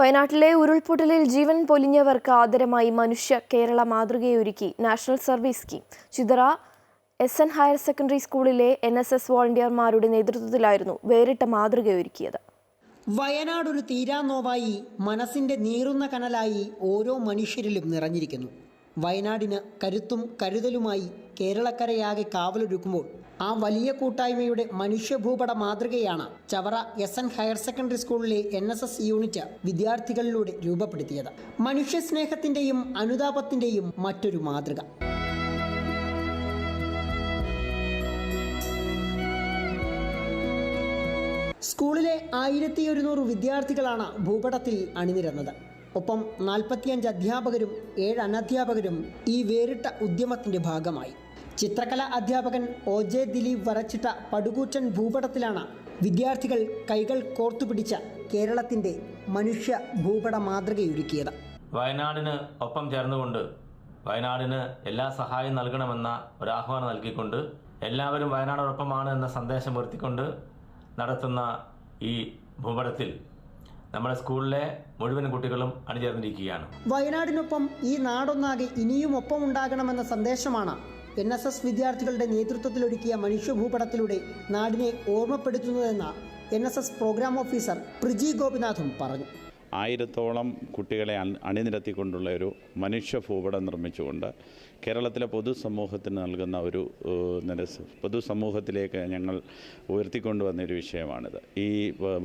വയനാട്ടിലെ ഉരുൾപൊട്ടലിൽ ജീവൻ പൊലിഞ്ഞവർക്ക് ആദരമായി മനുഷ്യ Kerala മാതൃകയൊരുക്കി national service scheme. Chithara S N higher secondary സ്കൂളിലെ എൻ എസ് എസ് വോളണ്ടിയർമാരുടെ നേതൃത്വത്തിലായിരുന്നു വേറിട്ട മാതൃകയൊരുക്കിയത്. വയനാട് ഒരു തീരാനോവായി മനസ്സിന്റെ നീറുന്ന കനലായി ഓരോ മനുഷ്യരിലും നിറഞ്ഞിരിക്കുന്നു. വയനാടിന് കരുത്തും കരുതലുമായി കേരളക്കരയാകെ കാവലൊരുക്കുമ്പോൾ ആ വലിയ കൂട്ടായ്മയുടെ മനുഷ്യഭൂപട മാതൃകയാണ് Chavara S N higher secondary സ്കൂളിലെ എൻ എസ് എസ് യൂണിറ്റ് വിദ്യാർത്ഥികളിലൂടെ രൂപപ്പെടുത്തിയത്. മനുഷ്യസ്നേഹത്തിന്റെയും അനുതാപത്തിന്റെയും മറ്റൊരു മാതൃക. സ്കൂളിലെ ആയിരത്തി ഒരുന്നൂറ് വിദ്യാർത്ഥികളാണ് ഭൂപടത്തിൽ അണിനിരന്നത്. ഒപ്പം നാൽപ്പത്തിയഞ്ച് അധ്യാപകരും ഏഴ് അനധ്യാപകരും ഈ വേറിട്ട ഉദ്യമത്തിന്റെ ഭാഗമായി. ചിത്രകലാ അധ്യാപകൻ ഒ ജെ ദിലീപ് വരച്ചിട്ട പടുകൂറ്റൻ ഭൂപടത്തിലാണ് വിദ്യാർത്ഥികൾ കൈകൾ കോർത്തുപിടിച്ച കേരളത്തിന്റെ മനുഷ്യ ഭൂപട മാതൃകയൊരുക്കിയത്. വയനാടിന് ഒപ്പം ചേർന്നുകൊണ്ട് വയനാടിന് എല്ലാ സഹായം നൽകണമെന്ന ഒരു ആഹ്വാനം നൽകിക്കൊണ്ട് എല്ലാവരും വയനാടോടൊപ്പമാണ് എന്ന സന്ദേശം ഉയർത്തിക്കൊണ്ട് നടത്തുന്ന ഈ ഭൂപടത്തിൽ നമ്മുടെ സ്കൂളിലെ മുഴുവൻ കുട്ടികളും അണിചേർന്നിരിക്കുകയാണ്. വയനാടിനൊപ്പം ഈ നാടൊന്നാകെ ഇനിയും ഒപ്പം ഉണ്ടാകണമെന്ന സന്ദേശമാണ് എൻ എസ് എസ് വിദ്യാർത്ഥികളുടെ നേതൃത്വത്തിലൊരുക്കിയ മനുഷ്യഭൂപടത്തിലൂടെ നാടിനെ ഓർമ്മപ്പെടുത്തുന്നതെന്ന് N S S programme officer Priji ഗോപിനാഥും പറഞ്ഞു. ആയിരത്തോളം കുട്ടികളെ അണിനിരത്തിക്കൊണ്ടുള്ള ഒരു മനുഷ്യ ഭൂപടം നിർമ്മിച്ചുകൊണ്ട് കേരളത്തിലെ പൊതുസമൂഹത്തിന് നൽകുന്ന ഒരു നിരസ് പൊതുസമൂഹത്തിലേക്ക് ഞങ്ങൾ ഉയർത്തിക്കൊണ്ടുവന്നൊരു വിഷയമാണിത്. ഈ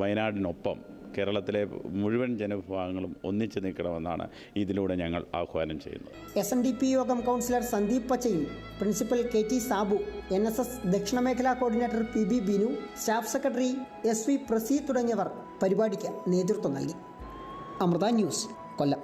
വയനാടിനൊപ്പം കേരളത്തിലെ മുഴുവൻ ജനവിഭാഗങ്ങളും ഒന്നിച്ചു നിൽക്കണമെന്നാണ് ഇതിലൂടെ ഞങ്ങൾ ആഹ്വാനം ചെയ്യുന്നത്. എസ് എൻ ഡി പി യോഗം councillor Sandeep Pachayil principal K T Sabu N S S ദക്ഷിണ മേഖലാ coordinator P B Binu staff secretary S V Praseed തുടങ്ങിയവർ പരിപാടിക്ക് നേതൃത്വം നൽകി. അമൃത ന്യൂസ് കൊല്ലം.